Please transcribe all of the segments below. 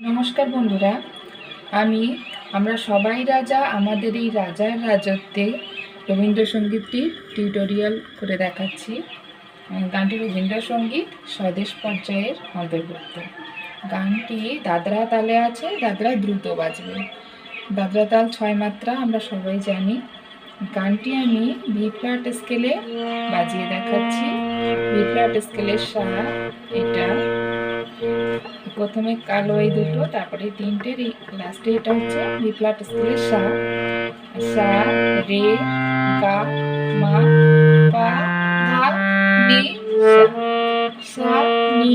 নমস্কার বন্ধুরা। আমি, আমরা সবাই রাজা, আমাদের এই রাজার রাজত্বে রবীন্দ্রসঙ্গীতটি টিউটোরিয়াল করে দেখাচ্ছি। গানটি রবীন্দ্রসঙ্গীত স্বদেশ পর্যায়ের অন্তর্ভুক্ত। গানটি দাদরা তালে আছে, দাদরা দ্রুত বাজবে। দাদরা তাল ছয় মাত্রা, আমরা সবাই জানি। গানটি আমি বি ফ্ল্যাট স্কেলে বাজিয়ে দেখাচ্ছি। বি ফ্ল্যাট স্কেলের সা এটা। প্রথমে কালো এই দুটো, তারপরে তিনটে লাস্টে এটা হচ্ছে বি ফ্ল্যাট স্কেলের সা। সা, রে, গা, মা, পা, ধা, নি, সা নি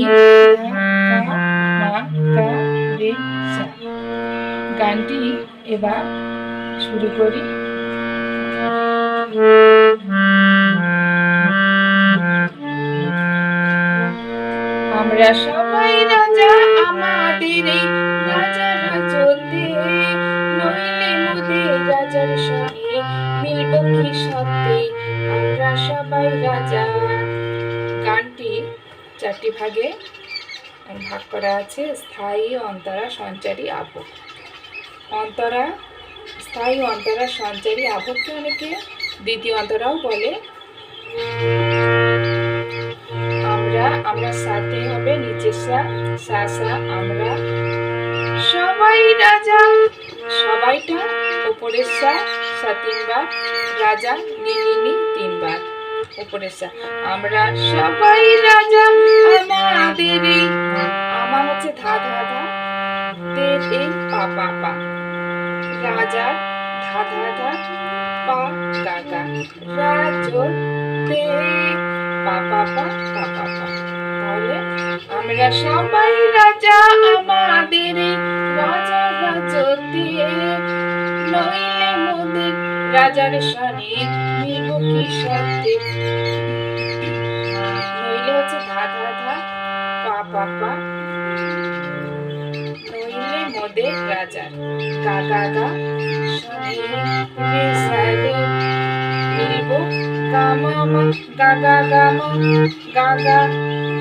গানটি এবার শুরু করি। আমরা সবাই রাজা আমাদের এই রাজা রাজতে নইলে মোদের রাজার সঙ্গে মিলব কি সত্যি। আমরা সবাই রাজা। গানটি চারটি ভাগে ভাগ করা আছে। স্থায়ী অন্তরা সঞ্চারী আবহ। অন্তরা, স্থায়ী অন্তরা সঞ্চারী আবহকে অনেকে দ্বিতীয় অন্তরাও বলে। আমরা আমরা সাথে হবে নিচে সা আমরা। সবাই রাজা, সবাইটা উপরের সা সা তিনবার, রাজা নি নি নি তিনবার উপরের সা আমরা সবাই রাজা, আমাদের আমার হচ্ছে ধা ধা ধা এই পা পা পা। রাজার ধা ধা ধা পা, গা গা। রাজর তে পা পা পা পা পা পা। আমরা সবাই রাজা আমাদের, রাজা রাজতে নইলে মোদের রাজার সনে মিলব কি সত্যি মোদের রাজার গা গা গা গা গা গা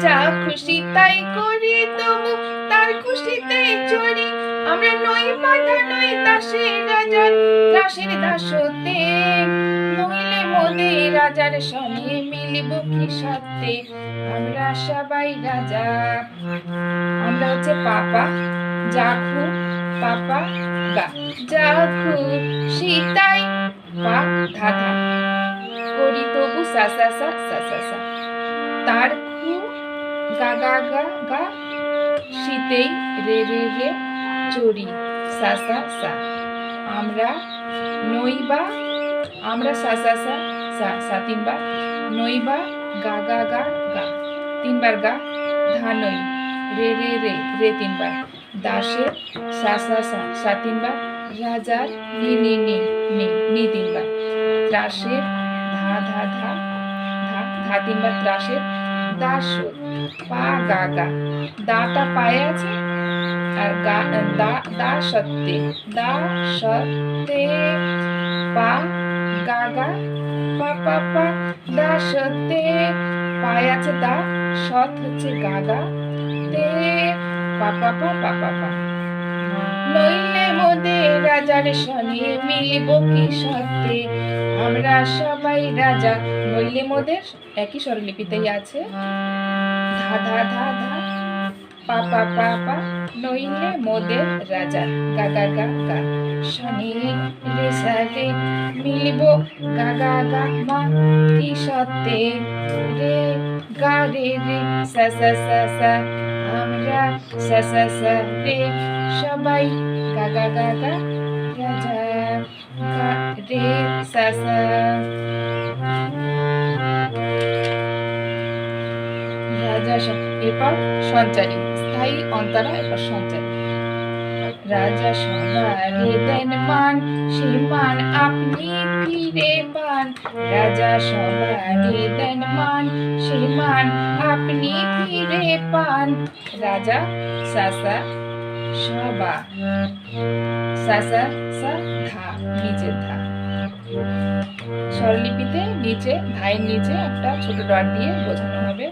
যা খুশি তাই করি তবু তার খুশিতে চড়ি। আমরা নই বাধা, নই দাসের রাজার, দাসের দাসতে নইলে মোদে রাজার সনে মিলিব কি সত্যে আমরা সবাই রাজা। আমরা হচ্ছে পাপা জাখু পাপা, গা। জাখু সীতাই, পা, ধাধা। করি তবু সা সা সা সা সা। তার খু গা গা গা। গা শীতেই রে রে রে, চড়ি। সা সা সা। আমরা নইবা আমরা সা সা সা সা সা তিনবার। নইবা গা গা গা গা। তিনবার গা ধানই রে রে রে রে তিনবার। দাসের সা সা সা সা তিনবার। রাজার নি নি নি নি নি তিনবার। ত্রাসের ধা ধা ধা ধা ধা তিনবার ত্রাসের দাস পা গা গা দাটা পায়ে আছে আর গা, দা দা সত্যে দা সত্যে। পা গা গা পা পা পা, দা সত্যে। পায়ে আছে দা, সৎ হচ্ছে গা তে পা পা পা পা পা পা। নইলে মোদে রাজার সনে মিলিব কি সত্যে? আমরা সবাই রাজা নইলে মোদের একই স্বরলিপিতেই আছে। ধা ধা ধা ধা, পা পা পা পা, নইলে মোদের রাজা। গা গা গা গা। শনি রে সা রে মিলিব, গা গা গা, মা। কি সত্যে রে? গা, রে রে, সা সা সা সা। আমরা সা সা সা, রে। সবাই গা গা গা গা। রে সা সা রাজা এরপর সঞ্চারী, স্থায়ী অন্তরা, এরপর সঞ্চারী। রাজা সবারে দেন মান, সে মান আপনি ফিরে পান। রাজা সবারে দেন মান, সে মান আপনি ফিরে পান। রাজা সাসা সবা, সাসা সা ধা নিচে ধা। স্বরলিপিতে নিচে ধায়ের নিচে একটা ছোট ডট দিয়ে বোঝানো হবে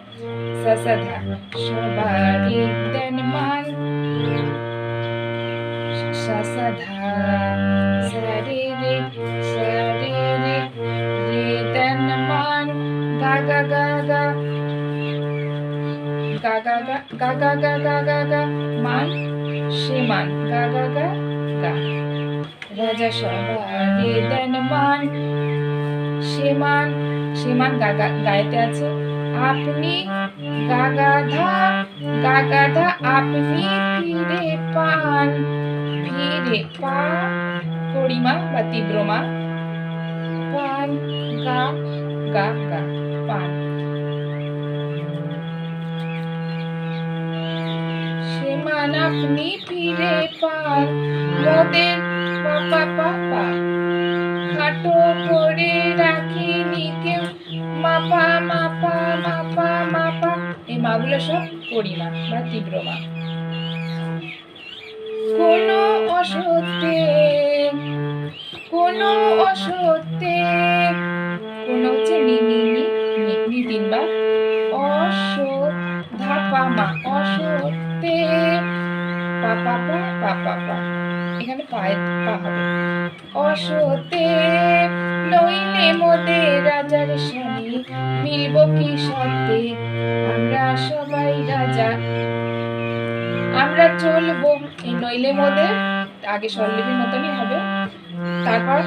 মান গা গা গা গা গা গা গা গা গা গা মান সে মান গা গা গা গা রাজা সবারে মান সে মান সে মান গা গা, গায়েতে আছে। আপনি গা গা ধা গা গা ধা আপনি ফিরে পান ফিরে পা পরিমা বা তীব্রমা পান, গা গা গা পান। সে আপনি ফিরে পান, মোদের পাপা পাপা। খাটো করে রাখিনি কেউ মাপা মাপা মাপা মাপা। এই মাগুলো সব পরিমা বা কোনো অসত্যে কোনো অসত্যে, কোনো মা, অসত্যে। পা পা। হবে। নইলে মোদে রাজার সনে মিলব কি সত্যে আমরা সবাই রাজা। আমরা চলবো এই নইলে মোদের, আগে স্বরলিপির মতনই হবে। তারপর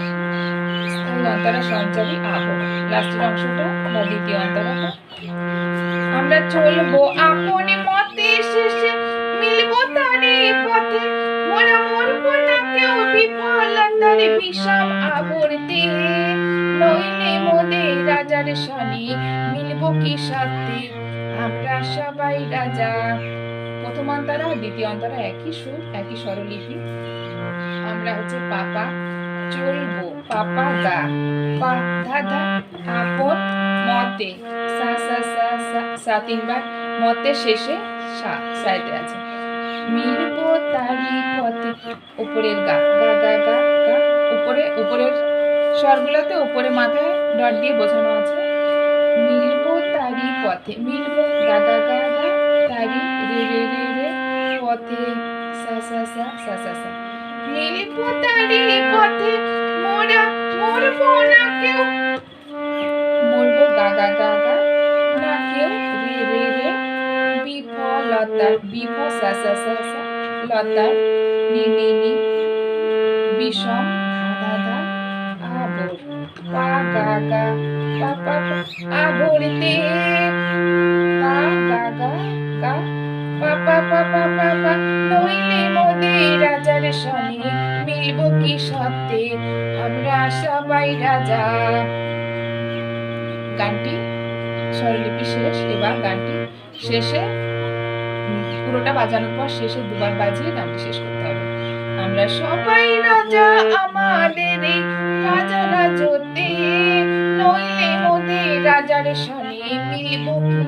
অন্তরা সঞ্চারী আবো লাস্টের অংশটা বা দ্বিতীয় অন্তরাটা। আমরা চলবো আপনে মতে শেষে, মিলবো তারে পথে। বিফলতার বিষম আবর্তে। নইলে মোদে রাজার সনে মিলবো কি সত্যে আমরা সবাই রাজা। প্রথম অন্তরা, দ্বিতীয় অন্তরা, একই সুর, একই স্বরলিপি। আমরা হচ্ছে পাপা, চলবো, পাপা গা পা ধা আপন, মতে। সা সা সা সা তিনবার, মতে শেষে সা সাইতে আছে। মিলবো তারি পথে। উপরের গা গা গা গা গা উপরে উপরের স্বরগুলোতে উপরে মাথায় ডট দিয়ে বোঝানো আছে। মিলবো তারি পথে, মিলবো, গা গা গা গা তারি রে রে রে রে, পথে, সা সা সা সা সা সা। তারি পথে বিফলতা বিফ সা সা সা সা লতা নি নি নি, বিষম ধা ধা ধা আবর পা গা গা, পা পা আবরতে পা গা গা গা, পা পা পা পা পা পা, নইলে মোদে রাজার সনে মিলব কি সত্যে, আমরা সবাই রাজা। গানটি স্বরলিপি শেষ, এবার গানটি শেষে পুরোটা বাজানোর পর শেষে দুবার বাজিয়ে গানটি শেষ করতে হবে। আমরা সবাই রাজা আমাদের রাজা রাজতে নইলে মোদের রাজার সনে মিলব কি